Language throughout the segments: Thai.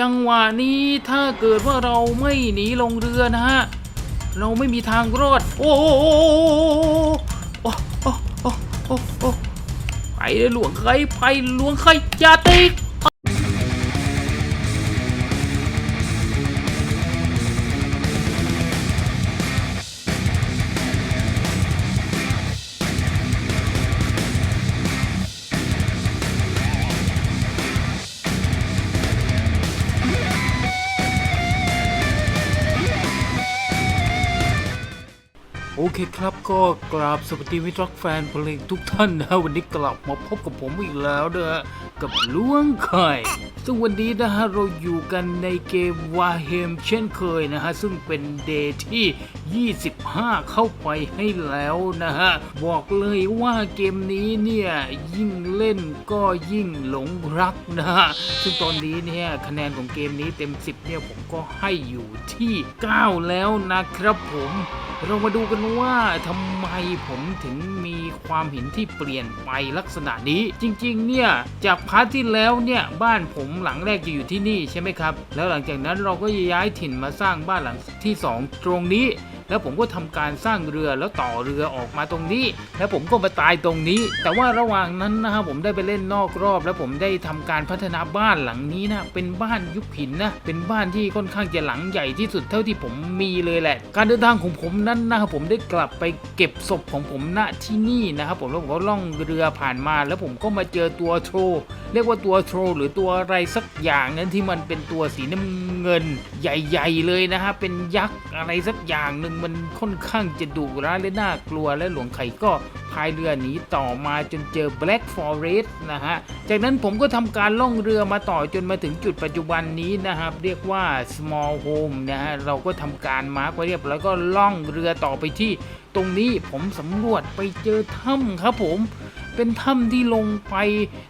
จังหวะนี้ถ้าเกิดว่าเราไม่หนีลงเรือนะฮะ เราไม่มีทางรอด โอ้โหโอ้โอ้โอ้โอ้โอ้ไปเลยหลวงใครไปหลวงใครอย่าติด เคครับก็กราบสวัสดีมิตรรักแฟนเพลงทุกท่านนะวันนี้กลับมาพบกับผมอีกแล้วเด้อ กับล้วงไข่ซึ่งวันนี้นะฮะเราอยู่กันในเกมวาเฮมเช่นเคยนะฮะ ซึ่งเป็นเดย์ที่ 25 เข้าไปให้แล้วนะฮะ บอกเลยว่าเกมนี้เนี่ยยิ่งเล่นก็ยิ่งหลงรักนะฮะ ซึ่งตอนนี้เนี่ยคะแนนของเกมนี้เต็ม 10 เนี่ยผมก็ให้อยู่ที่ 9 แล้วนะครับผมเรามาดูกันว่าทำไมผมถึงมีความเห็นที่เปลี่ยนไปลักษณะนี้ จริง ๆ เนี่ยจากพาร์ทที่แล้วเนี่ยบ้านผมหลังแรกจะอยู่ที่นี่ใช่ไหมครับ แล้วหลังจากนั้นเราก็ย้ายถิ่นมาสร้างบ้านหลังที่ 2 ตรงนี้ แล้วผมก็ทำการสร้างเรือแล้วต่อเรือออกมาตรงนี้ แล้วผมก็มาตายตรงนี้ แต่ว่าระหว่างนั้นนะครับผมได้ไปเล่นนอกรอบ แล้วผมได้ทำการพัฒนาบ้านหลังนี้นะเป็นบ้านยุคหินนะเป็นบ้านที่ค่อนข้างจะหลังใหญ่ที่สุดเท่าที่ผมมีเลยแหละ การเดินทางของผมนั้นนะครับผมได้กลับไปเก็บศพของผมณที่นี่นะครับผมแล้วผมก็ล่องเรือผ่านมา แล้วผมก็มาเจอตัวโทรเรียกว่าตัวโทรหรือตัวอะไรสักอย่างนั้นที่มันเป็นตัวสีน้ำเงินใหญ่ ๆ เลยนะฮะเป็นยักษ์อะไรสักอย่างหนึ่งมันค่อนข้างจะดุร้ายและน่ากลัวและหลวงไข่ก็พายเรือหนีต่อมาจนเจอ Black Forest นะฮะ จากนั้นผมก็ทำการล่องเรือมาต่อจนมาถึงจุดปัจจุบันนี้นะครับ เรียกว่า small home นะฮะ เราก็ทำการมาร์กไว้เรียบร้อยแล้วก็ล่องเรือต่อไปที่ ตรงนี้ผมสำรวจไปเจอถ้ำครับผมเป็นถ้ำที่ลงไป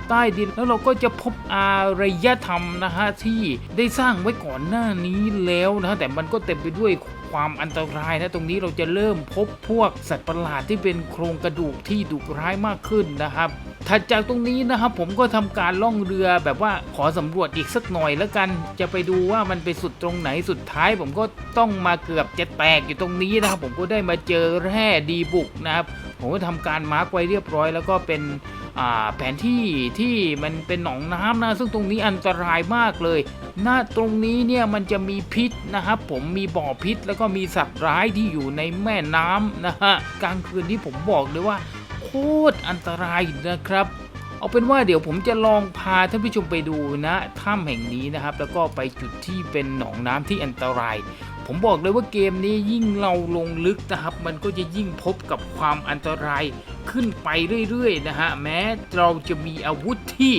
ใต้ดิน แล้วเราก็จะพบอารยธรรมนะฮะที่ได้สร้างไว้ก่อนหน้านี้แล้วนะฮะแต่มันก็เต็มไปด้วย ความอันตรายนะตรงนี้เราจะเริ่มพบพวกสัตว์ประหลาดที่เป็นโครงกระดูกที่ดุร้ายมากขึ้นนะครับถัดจากตรงนี้นะครับผมก็ทำการล่องเรือแบบว่าขอสำรวจอีกสักหน่อยแล้วกัน จะไปดูว่ามันไปสุดตรงไหนสุดท้าย ผมก็ต้องมาเกือบจะแตกอยู่ตรงนี้นะครับ ผมก็ได้มาเจอแร่ดีบุกนะครับผมก็ทำการมาร์กไว้เรียบร้อย แล้วก็เป็น แผนที่ที่มันเป็นหนองน้ำนะ ซึ่งตรงนี้อันตรายมากเลยหน้าตรงนี้เนี่ยมันจะมีพิษนะครับผมมีบ่อพิษแล้วก็มีสัตว์ร้ายที่อยู่ในแม่น้ำนะฮะกลางคืนที่ผมบอกเลยว่า โคตรอันตรายนะครับเอาเป็นว่าเดี๋ยวผมจะลองพาท่านผู้ชมไปดูนะถ้ำแห่งนี้นะครับ แล้วก็ไปจุดที่เป็นหนองน้ำที่อันตราย ผมบอกเลยว่าเกมนี้ยิ่งเราลงลึกนะครับ มันก็จะยิ่งพบกับความอันตรายขึ้นไปเรื่อยๆนะฮะแม้เราจะมีอาวุธที่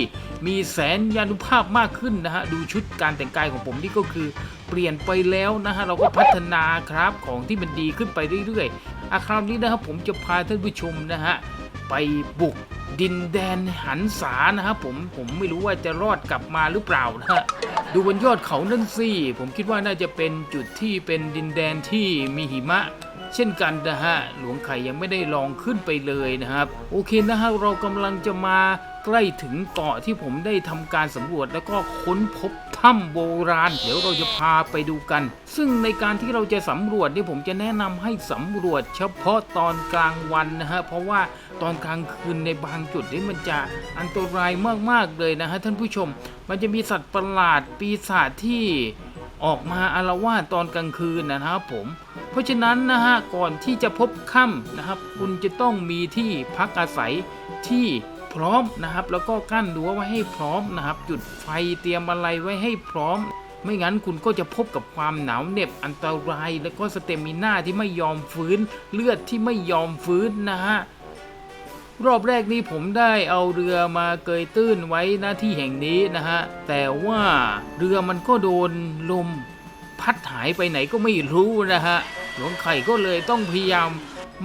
มีแสนยานุภาพมากขึ้นนะฮะดูชุดการแต่งกายของผมนี่ก็คือเปลี่ยนไปแล้วนะฮะเราก็พัฒนาครับของที่มันดีขึ้นไปเรื่อยๆอะคราวนี้นะครับผมจะพาท่านผู้ชมนะฮะ ไปบุกดินแดนหันษานะครับผมผมไม่รู้ว่าจะรอดกลับมาหรือเปล่านะฮะดูบนยอดเขานั่นสิผมคิดว่าน่าจะเป็นจุดที่เป็นดินแดนที่มีหิมะ เช่นกันนะฮะหลวงไข่ยังไม่ได้ลองขึ้นไปเลยนะครับ โอเคนะฮะเรากำลังจะมาใกล้ถึงเกาะที่ผมได้ทำการสำรวจแล้วก็ค้นพบ ถ้ำโบราณ เดี๋ยวเราจะพาไปดูกัน ซึ่งในการที่เราจะสำรวจนี่ผมจะแนะนำให้สำรวจเฉพาะตอนกลางวันนะฮะเพราะว่าตอนกลางคืนในบางจุดนี่มันจะอันตรายมากๆเลยนะฮะท่านผู้ชม มันจะมีสัตว์ประหลาดปีศาจที่ออกมาอารวาสตอนกลางคืนนะครับผม เพราะฉะนั้นนะฮะก่อนที่จะพบค่ำนะครับ คุณจะต้องมีที่พักอาศัยที่ ร้อมนะครับ แล้วก็กั้นรั้วไว้ให้พร้อมนะครับ จุดไฟเตรียมอะไรไว้ให้พร้อม ไม่งั้นคุณก็จะพบกับความหนาวเหน็บอันตราย แล้วก็สเตมิน่าที่ไม่ยอมฟื้น เลือดที่ไม่ยอมฟื้นนะฮะรอบแรกนี้ผมได้เอาเรือมาเกยตื้นไว้หน้าที่แห่งนี้นะฮะ แต่ว่าเรือมันก็โดนลมพัดหายไปไหนก็ไม่รู้นะฮะหลวงไข่ก็เลยต้องพยายาม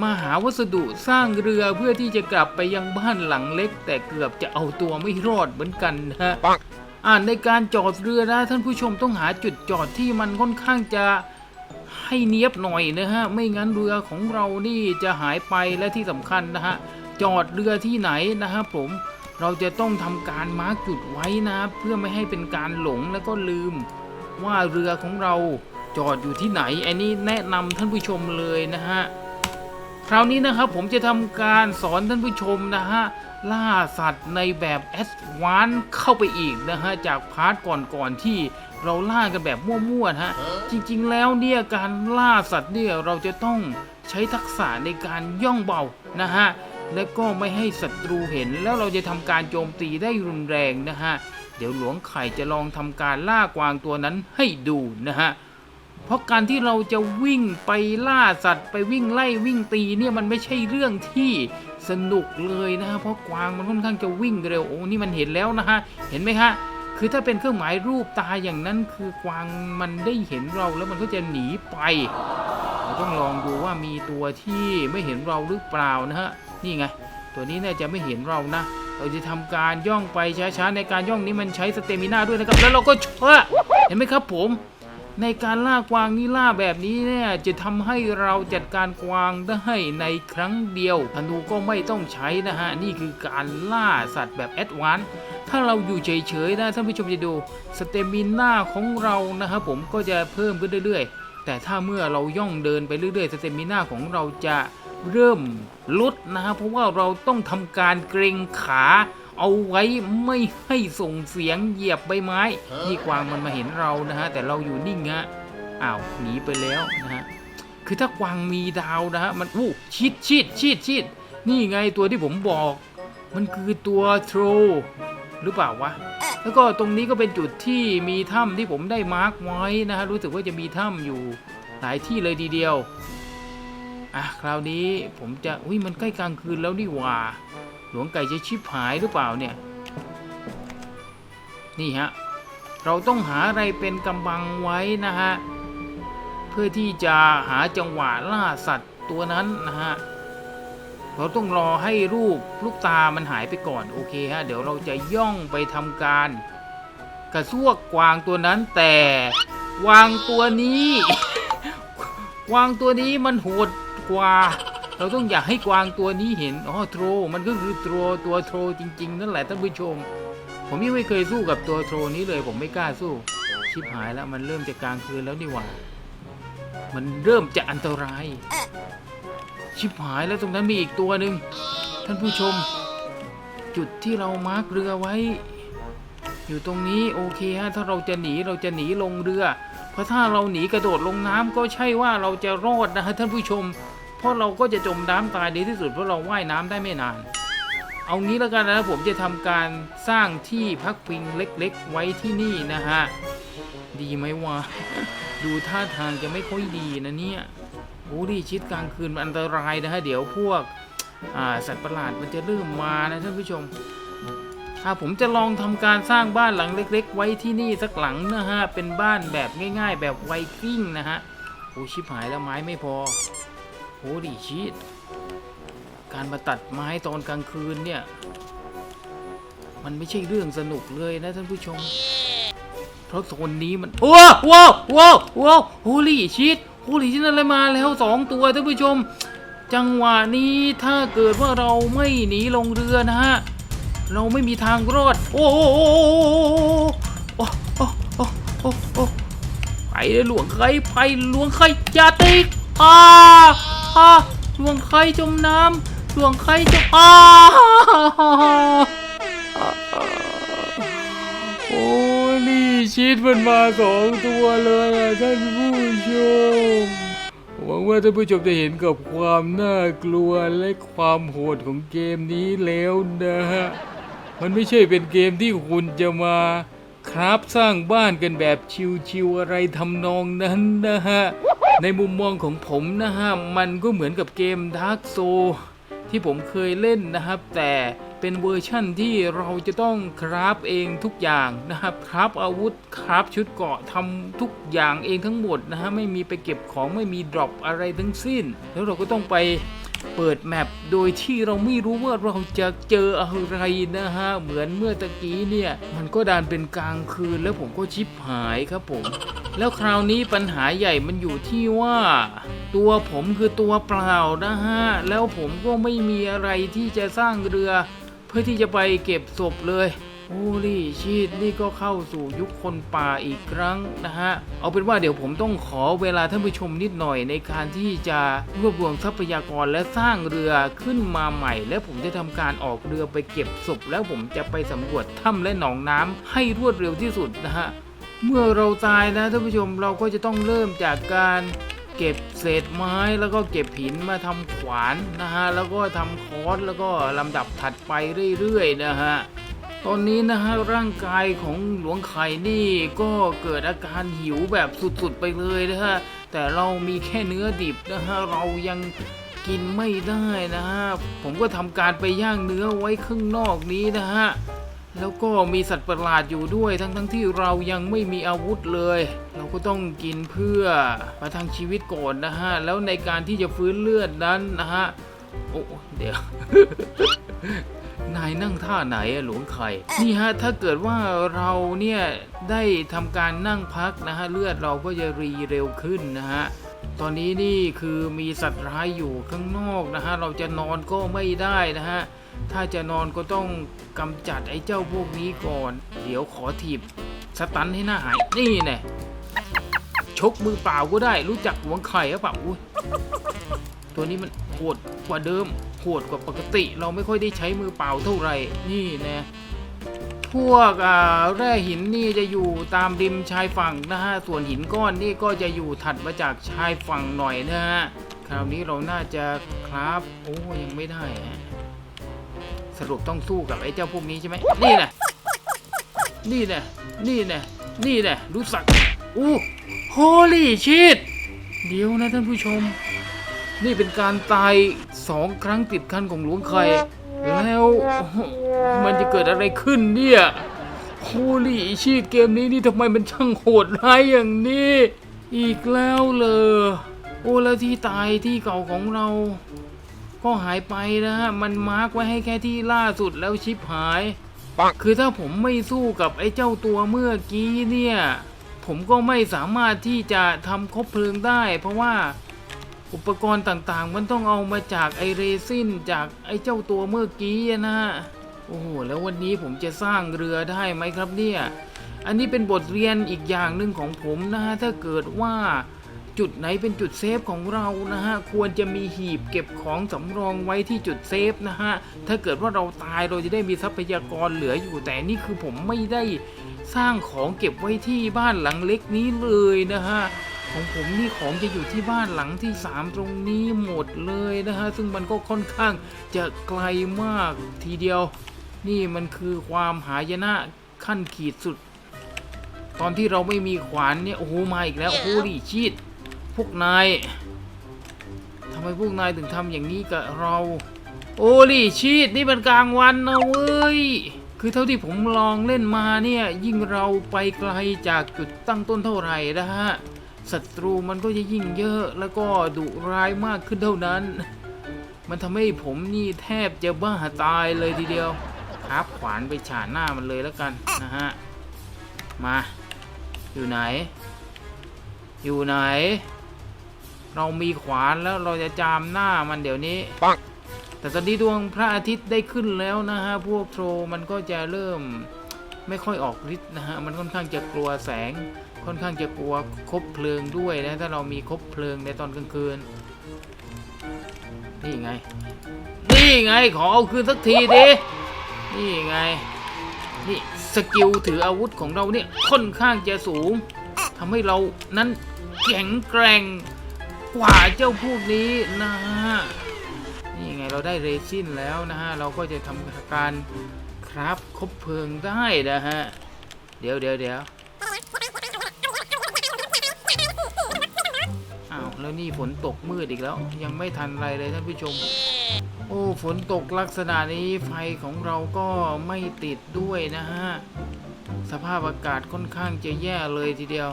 มาหาวัสดุสร้างเรือเพื่อที่จะกลับไปยังบ้านหลังเล็ก แต่เกือบจะเอาตัวไม่รอดเหมือนกันนะฮะอ่าในการจอดเรือนะท่านผู้ชมต้องหาจุดจอดที่มันค่อนข้างจะให้เนียบหน่อยนะฮะ ไม่งั้นเรือของเรานี่จะหายไปและที่สำคัญนะฮะ จอดเรือที่ไหนนะครับผมเราจะต้องทำการมาร์กจุดไว้นะเพื่อไม่ให้เป็นการหลงแล้วก็ลืม ว่าเรือของเราจอดอยู่ที่ไหน อันนี้แนะนำท่านผู้ชมเลยนะฮะค ราวนี้นะครับผมจะทำการสอนท่านผู้ชมนะฮะล่าสัตว์ในแบบแอดวานเข้าไปอีกนะฮะจากพาร์ทก่อนๆที่เราล่ากันแบบมั่วๆนะฮะจริงๆแล้วเนี่ยการล่าสัตว์เนี่ยเราจะต้องใช้ทักษะในการย่องเบานะฮะและก็ไม่ให้ศัตรูเห็นแล้วเราจะทำการโจมตีได้รุนแรงนะฮะเดี๋ยวหลวงไข่จะลองทำการล่ากวางตัวนั้นให้ดูนะฮะ เพราะการที่เราจะวิ่งไปล่าสัตว์ ไปวิ่งไล่วิ่งตีเนี่ยมันไม่ใช่เรื่องที่สนุกเลยนะฮะเพราะกวางมันค่อนข้างจะวิ่งเร็วโอ้นี่มันเห็นแล้วนะฮะเห็นไหมฮะคือถ้าเป็นเครื่องหมายรูปตาอย่างนั้นคือกวางมันได้เห็นเราแล้วมันก็จะหนีไปเราต้องลองดูว่ามีตัวที่ไม่เห็นเราหรือเปล่านะฮะนี่ไงตัวนี้น่าจะไม่เห็นเรานะ เราจะทำการย่องไปช้าๆในการย่องนี้มันใช้สเตมิน่าด้วยนะครับ แล้วเราก็เชื่อเห็นไหมครับผม ในการล่ากวางนี่ล่าแบบนี้เนี่ยจะทำให้เราจัดการกวางได้ในครั้งเดียวธนูก็ไม่ต้องใช้นะฮะ นี่คือการล่าสัตว์แบบแอดวานซ์ถ้าเราอยู่เฉยๆนะท่านผู้ชมจะดูสเตมิน่าของเรานะครับผมก็จะเพิ่มขึ้นเรื่อยๆ แต่ถ้าเมื่อเราย่องเดินไปเรื่อยๆสเตมิน่าของเราจะเริ่มลดนะฮะเพราะว่าเราต้องทำการเกรงขา เอาไว้ไม่ให้ส่งเสียงเหยียบใบไม้นี่กวางมันมาเห็นเรานะฮะแต่เราอยู่นิ่งฮะอ้าวหนีไปแล้วนะฮะคือถ้ากวางมีดาวนะฮะมันอู้ชิดชิดชิดชิดนี่ไงตัวที่ผมบอก มันคือตัวโทรหรือเปล่าวะแล้วก็ตรงนี้ก็เป็นจุดที่มีถ้ำที่ผมได้มาร์กไว้นะฮะรู้สึกว่าจะมีถ้ำอยู่หลายที่เลยทีเดียวอะคราวนี้ผมจะอุ้ยมันใกล้กลางคืนแล้วนี่หว่า หลวงไก่จะชิบหายหรือเปล่าเนี่ย นี่ฮะ เราต้องหาอะไรเป็นกำบังไว้นะฮะ เพื่อที่จะหาจังหวะล่าสัตว์ตัวนั้นนะฮะ เราต้องรอให้รูปลูกตามันหายไปก่อนโอเคฮะ เดี๋ยวเราจะย่องไปทำการ กระซวกกวางตัวนั้นแต่วางตัวนี้ วางตัวนี้มันโหดกว่า เราต้องอยากให้กวางตัวนี้เห็น อ๋อโทร มันก็คือโทรตัวโทรจริง ๆ นั่นแหละท่านผู้ชม ผมยังไม่เคยสู้กับตัวโทรนี้เลย ผมไม่กล้าสู้ ชิบหายแล้วมันเริ่มจะกลางคืนแล้วนี่หว่า มันเริ่มจะอันตราย ชิบหายแล้วตรงนั้นมีอีกตัวหนึ่งท่านผู้ชม จุดที่เรามาร์กเรือไว้ อยู่ตรงนี้โอเคฮะถ้าเราจะหนีเราจะหนีลงเรือ เพราะถ้าเราหนีกระโดดลงน้ำก็ใช่ว่าเราจะรอดนะฮะท่านผู้ชม เพราะเราก็จะจมน้ำตายดีที่สุดเพราะเราว่ายน้ำได้ไม่นาน เอางี้แล้วกันนะผมจะทำการสร้างที่พักพิงเล็ก ๆ ไว้ที่นี่นะฮะ ดีไหมวะ ดูท่าทางจะไม่ค่อยดีนะเนี่ยโอ้ดิชิดกลางคืนมันอันตรายนะฮะ เดี๋ยวพวกสัตว์ประหลาดมันจะเริ่มมานะท่านผู้ชมอ่าผมจะลองทำการสร้างบ้านหลังเล็ก ๆ ไว้ที่นี่สักหลังนะฮะ เป็นบ้านแบบง่าย ๆ แบบไวกิ้งนะฮะ โอ้ชิบหายแล้วไม้ไม่พอ โอ้ดิชิดการมาตัดไม้ตอนกลางคืนเนี่ย มันไม่ใช่เรื่องสนุกเลยนะท่านผู้ชม เพราะโซนนี้มันว้าวว้าวว้าวว้าวโฮลี่ชิตโฮลี่ชิตอะไรมาแล้วสองตัวท่านผู้ชม จังหวะนี้ถ้าเกิดว่าเราไม่หนีลงเรือนะฮะเราไม่มีทางรอด โอ้โหโอ้โอ้โอ้โอ้โอ้ไปเลยหลวงใครไปหลวงใครอย่าติดอ่า อ่าหลวงใครจมน้ำหลวงใครจมอ่าโอ้นี่ชิดมันมาสองตัวเลยอะท่านผู้ชม หวังว่าท่านผู้ชมจะเห็นกับความน่ากลัวและความโหดของเกมนี้แล้วนะฮะ มันไม่ใช่เป็นเกมที่คุณจะมาครับสร้างบ้านกันแบบชิวๆอะไรทำนองนั้นนะฮะ ในมุมมองของผมนะฮะมันก็เหมือนกับเกม Dark s o u l ที่ผมเคยเล่นนะครับ แต่เป็นเวอร์ชั่นที่เราจะต้องคราฟเองทุกอย่างนะครับคราฟอาวุธคราฟชุดเกราะทำทุกอย่างเองทั้งหมดนะฮะไม่มีไปเก็บของไม่มีดรอปอะไรทั้งสิ้น แล้วเราก็ต้องไป เปิดแมปโดยที่เราไม่รู้ว่าเราจะเจออะไรนะฮะ เหมือนเมื่อตะกี้เนี่ย มันก็ดานเป็นกลางคืนแล้วผมก็ชิปหายครับผม แล้วคราวนี้ปัญหาใหญ่มันอยู่ที่ว่า ตัวผมคือตัวเปล่านะฮะ แล้วผมก็ไม่มีอะไรที่จะสร้างเรือ เพื่อที่จะไปเก็บศพเลย โอ้ลี่ชีตนี่ก็เข้าสู่ยุคคนป่าอีกครั้งนะฮะ เอาเป็นว่าเดี๋ยวผมต้องขอเวลาท่านผู้ชมนิดหน่อยในการที่จะรวบรวมทรัพยากรและสร้างเรือขึ้นมาใหม่ และผมจะทำการออกเรือไปเก็บศพแล้วผมจะไปสำรวจถ้ำและหนองน้ำให้รวดเร็วที่สุดนะฮะ เมื่อเราตายนะท่านผู้ชมเราก็จะต้องเริ่มจากการเก็บเศษไม้แล้วก็เก็บหินมาทำขวานนะฮะแล้วก็ทำค้อนแล้วก็ลำดับถัดไปเรื่อยๆนะฮะ ตอนนี้นะฮะร่างกายของหลวงไข่นี่ก็เกิดอาการหิวแบบสุดๆไปเลยนะฮะแต่เรามีแค่เนื้อดิบนะฮะเรายังกินไม่ได้นะฮะผมก็ทำการไปย่างเนื้อไว้ข้างนอกนี้นะฮะแล้วก็มีสัตว์ประหลาดอยู่ด้วย ทั้งทั้งๆที่เรายังไม่มีอาวุธเลย เราก็ต้องกินเพื่อประทังชีวิตก่อนนะฮะแล้วในการที่จะฟื้นเลือดนั้นนะฮะ โอ้เดี๋ยว นายนั่งท่าไหนอะหลวงไข่ นี่ฮะ ถ้าเกิดว่าเราเนี่ย ได้ทำการนั่งพักนะฮะ เลือดเราก็จะรีเร็วขึ้นนะฮะตอนนี้นี่คือมีสัตว์ร้ายอยู่ข้างนอกนะฮะ เราจะนอนก็ไม่ได้นะฮะ ถ้าจะนอนก็ต้องกำจัดไอ้เจ้าพวกนี้ก่อน เดี๋ยวขอถีบสตันให้หน้าหาย นี่แน่ชกมือเปล่าก็ได้ รู้จักหวงไข่หรือเปล่าอุ้ย ตัวนี้มันโหดกว่าเดิมโหดกว่าปกติ เราไม่ค่อยได้ใช้มือเปล่าเท่าไหร่นี่นะพวกอ่าแร่หินนี่จะอยู่ตามริมชายฝั่งนะฮะส่วนหินก้อนนี่ก็จะอยู่ถัดมาจากชายฝั่งหน่อยนะฮะคราวนี้เราน่าจะครับโอ้ยังไม่ได้ฮะสรุปต้องสู้กับไอ้เจ้าพวกนี้ใช่ไหมนี่แหละนี่แหละนี่แหละนี่แหละรู้สักอู้โฮลี่ชิตเดี๋ยวนะท่านผู้ชม นี่เป็นการตายสองครั้งติดกันของหลวงไข่ แล้วมันจะเกิดอะไรขึ้นเนี่ยโฮลี่ชีตเกมนี้นี่ทำไมมันช่างโหดร้ายอย่างนี้ อีกแล้วเลยโอ้แล้วที่ตายที่เก่าของเรา ก็หายไปนะฮะ มันมาร์กไว้ให้แค่ที่ล่าสุดแล้วชิปหายคือถ้าผมไม่สู้กับไอ้เจ้าตัวเมื่อกี้เนี่ย ผมก็ไม่สามารถที่จะทำคบเพลิงได้ เพราะว่า อุปกรณ์ต่างๆ มันต้องเอามาจากไอเรซินจากไอเจ้าตัวเมื่อกี้อะนะโอ้โหแล้ววันนี้ผมจะสร้างเรือได้ไหมครับเนี่ย อันนี้เป็นบทเรียนอีกอย่างหนึ่งของผมนะฮะถ้าเกิดว่าจุดไหนเป็นจุดเซฟของเรานะฮะควรจะมีหีบเก็บของสำรองไว้ที่จุดเซฟนะฮะถ้าเกิดว่าเราตายเราจะได้มีทรัพยากรเหลืออยู่แต่นี่คือผมไม่ได้สร้างของเก็บไว้ที่บ้านหลังเล็กนี้เลยนะฮะ ของผมนี่ของจะอยู่ที่บ้านหลังที่ 3 ตรงนี้หมดเลยนะฮะ ซึ่งมันก็ค่อนข้างจะไกลมากทีเดียว นี่มันคือความหายนะขั้นขีดสุด ตอนที่เราไม่มีขวานเนี่ย โอ้โห มาอีกแล้วโอ้ดิชีตพวกนายทำไมพวกนายถึงทำอย่างนี้กับเรา โอ้ดิชีตนี่เป็นกลางวันนะเว้ยคือเท่าที่ผมลองเล่นมาเนี่ยยิ่งเราไปไกลจากจุดตั้งต้นเท่าไหร่นะฮะ ศัตรูมันก็จะยิ่งเยอะแล้วก็ดุร้ายมากขึ้นเท่านั้น มันทำให้ผมนี่แทบจะบ้าตายเลยทีเดียวครับขวานไปฉาดหน้ามันเลยแล้วกันนะฮะ มา อยู่ไหน อยู่ไหน เรามีขวานแล้วเราจะจามหน้ามันเดี๋ยวนี้ปังแต่ตอนนี้ดวงพระอาทิตย์ได้ขึ้นแล้วนะฮะ พวกโทรมันก็จะเริ่มไม่ค่อยออกฤทธิ์นะฮะ มันค่อนข้างจะกลัวแสง ค่อนข้างจะกลัวคบเพลิงด้วยนะถ้าเรามีคบเพลิงในตอนกลางคืน นี่ไง นี่ไงขอเอาคืนสักทีดิ นี่ไง นี่สกิลถืออาวุธของเราเนี่ยค่อนข้างจะสูงทำให้เรานั้นแข็งแกร่งกว่าเจ้าพวกนี้นะฮะนี่ไงเราได้เรซินแล้วนะฮะเราก็จะทำการคราฟคบเพลิงได้นะฮะ เดี๋ยวเดี๋ยวเดี๋ยว แล้วนี่ฝนตกมืดอีกแล้ว ยังไม่ทันไรเลยท่านผู้ชม โอ้ฝนตกลักษณะนี้ไฟของเราก็ไม่ติดด้วยนะฮะ สภาพอากาศค่อนข้างจะแย่เลยทีเดียว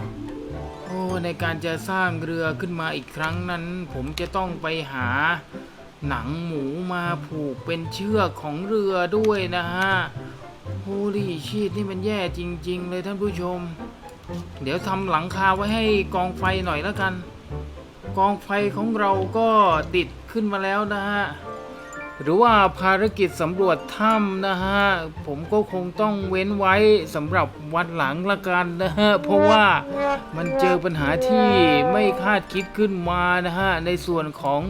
โอ้ในการจะสร้างเรือขึ้นมาอีกครั้งนั้น ผมจะต้องไปหาหนังหมูมาผูกเป็นเชือกของเรือด้วยนะฮะโฮลี่ชีตนี่มันแย่จริง ๆ เลยท่านผู้ชม เดี๋ยวทำหลังคาไว้ให้กองไฟหน่อยแล้วกัน กองไฟของเราก็ติดขึ้นมาแล้วนะฮะ หรือว่าภารกิจสำรวจถ้ำนะฮะ ผมก็คงต้องเว้นไว้สำหรับวันหลังละกันนะฮะ เพราะว่ามันเจอปัญหาที่ไม่คาดคิดขึ้นมานะฮะ ในส่วนของ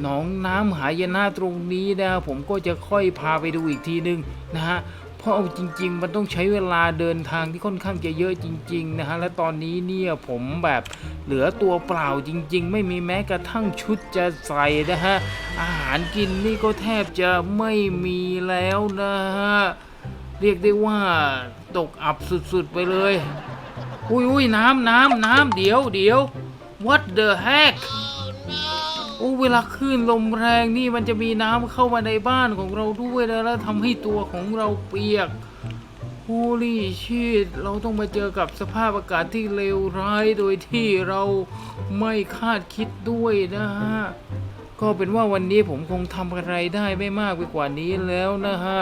หนองน้ำหายนะตรงนี้นะผมก็จะค่อยพาไปดูอีกทีนึงนะฮะ เพราะเอาจริง ๆ มันต้องใช้เวลาเดินทางที่ค่อนข้างจะเยอะจริง ๆ นะฮะ และตอนนี้เนี่ยผมแบบเหลือตัวเปล่าจริง ๆ ไม่มีแม้กระทั่งชุดจะใส่นะฮะ อาหารกินนี่ก็แทบจะไม่มีแล้วนะฮะ เรียกได้ว่าตกอับสุดๆไปเลย อุ้ยอุ้ยน้ำน้ำน้ำเดี๋ยวเดี๋ยว what the heck เวลาคลื่นลมแรงนี่มันจะมีน้ำเข้ามาในบ้านของเราด้วยนะแล้วทำให้ตัวของเราเปียกฮูลี่ชีตเราต้องมาเจอกับสภาพอากาศที่เลวร้ายโดยที่เราไม่คาดคิดด้วยนะฮะ ก็เป็นว่าวันนี้ผมคงทำอะไรได้ไม่มากไปกว่านี้แล้วนะฮะ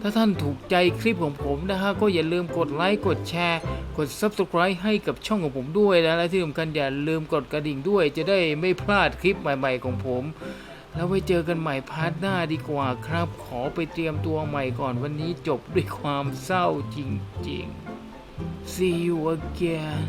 ถ้าท่านถูกใจคลิปของผมนะฮะก็อย่าลืมกดไลค์กดแชร์ กด Subscribe ให้กับช่องของผมด้วยนะและที่สำคัญอย่าลืมกดกระดิ่งด้วย จะได้ไม่พลาดคลิปใหม่ ๆ ของผม แล้วไว้เจอกันใหม่พาร์ทหน้าดีกว่าครับ ขอไปเตรียมตัวใหม่ก่อนวันนี้จบด้วยความเศร้าจริงๆ See you again